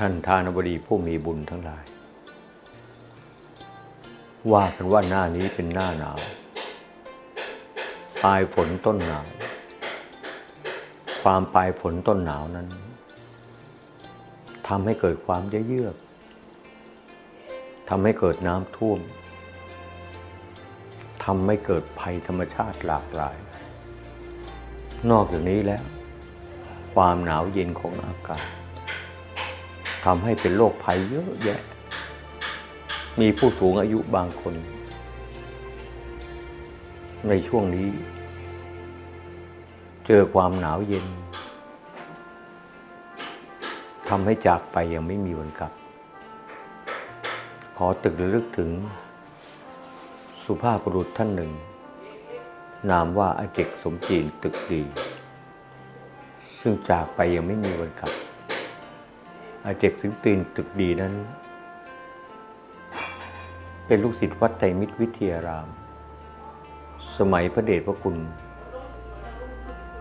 ท่านทานบดีผู้มีบุญทั้งหลาย ว่ากันว่าหน้านี้เป็นหน้าหนาวปลายฝนต้นหนาว ความปลายฝนต้นหนาวนั้นทำให้เกิดความเยือกทำให้เกิดน้ำท่วมทำให้เกิดภัยธรรมชาติหลากหลาย นอกจากนี้แล้ว ความหนาวเย็นของอากาศ ทำให้เป็นโรคภัยเยอะแยะ มีผู้สูงอายุบางคน ในช่วงนี้ เจอความหนาวเย็นทำให้จากไปยังไม่มีวันกลับ ขอตึกระลึกถึง สุภาพบุรุษท่านหนึ่ง นามว่าอาเจกสมจีนตึกดี ซึ่งจากไปยังไม่มีวันกลับ อาเจกสิงตีนตึกดีนั้น เป็นลูกศิษย์วัดไตรมิตรวิทยาราม สมัยพระเดชพระคุณ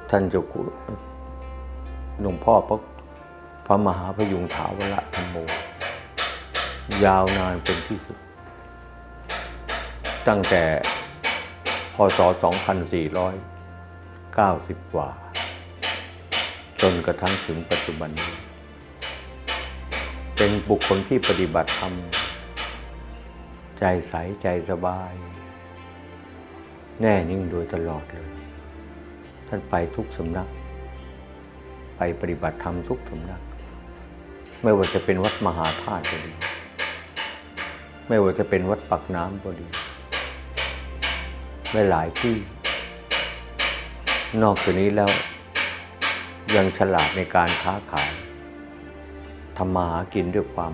ท่านเจ้าคุณหลวงพ่อพระพระมหาพยุงถาวรธรรมโม ยาวนานเป็นที่สุด ตั้งแต่พศ 2490 กว่า จนกระทั่งถึงปัจจุบันนี้ เป็นบุคคลที่ปฏิบัติธรรม ใจใสใจสบาย แน่นิ่งโดยตลอดเลย ท่านไปทุกสำนัก ไปปฏิบัติธรรมทุกสำนัก ไม่ว่าจะเป็นวัดมหาธาตุก็ดี ไม่ว่าจะเป็นวัดปักน้ำก็ดีไม่หลายที่ นอกจากนี้แล้วยังฉลาดในการค้าขาย ทำมาหากินด้วยความ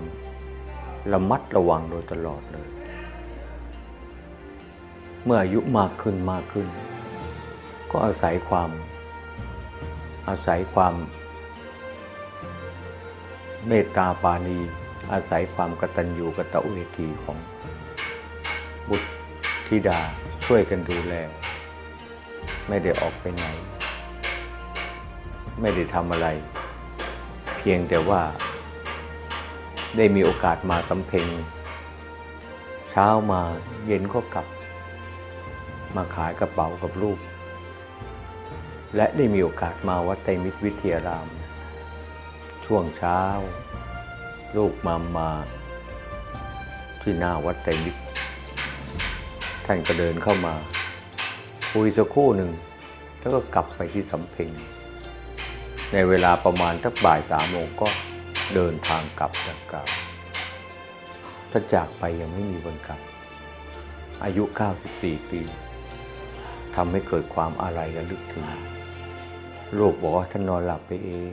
ระมัดระวังโดยตลอดเลย เมื่ออายุมากขึ้นมากขึ้น ก็อาศัยความ อาศัยความ เมตตาปาณีอาศัยความกตัญญูกตเวทีของบุตรธิดาช่วยกันดูแล ไม่ได้ออกไปไหน ไม่ได้ทำอะไร เพียงแต่ว่า ได้มีโอกาสมาสำเพ็ง เช้ามาเย็นก็กลับ มาขายกระเป๋ากับลูก และได้มีโอกาสมาวัดไตรมิตรวิทยาราม ช่วงเช้า ลูกมามา ที่หน้าวัดไตรมิตรท่านก็เดินเข้ามาคุยสักครู่หนึ่ง แล้วก็กลับไปที่สำเพ็ง ในเวลาประมาณทักบ่ายสามโมงก็ เดินทางกลับดังกล่าวถ้าจากไปยังไม่มีวันกลับ อายุ 94 ปีทำให้เกิดความอาลัยและลึกถึงลูกบอกว่าท่านนอนหลับไปเอง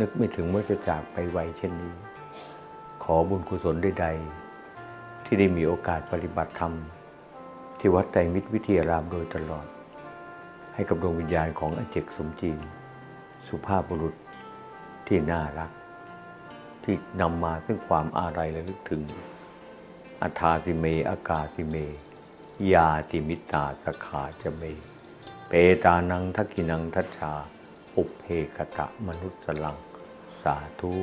นึกไม่ถึงว่าจะจากไปไวเช่นนี้ ขอบุญกุศลใดๆ ที่ได้มีโอกาสปฏิบัติธรรม ที่วัดไตรมิตรวิทยารามโดยตลอด ให้กับดวงวิญญาณของอาเจกสมจีน สุภาพบุรุษ ที่น่ารัก ที่นำมาซึ่งความอาลัยและลึกถึงอัธาสิเม อากาสิเม ยาติมิตาสขาจะเม เปตานังทักกินังทัชชา อุเพกตะมนุษสลัง สาธุ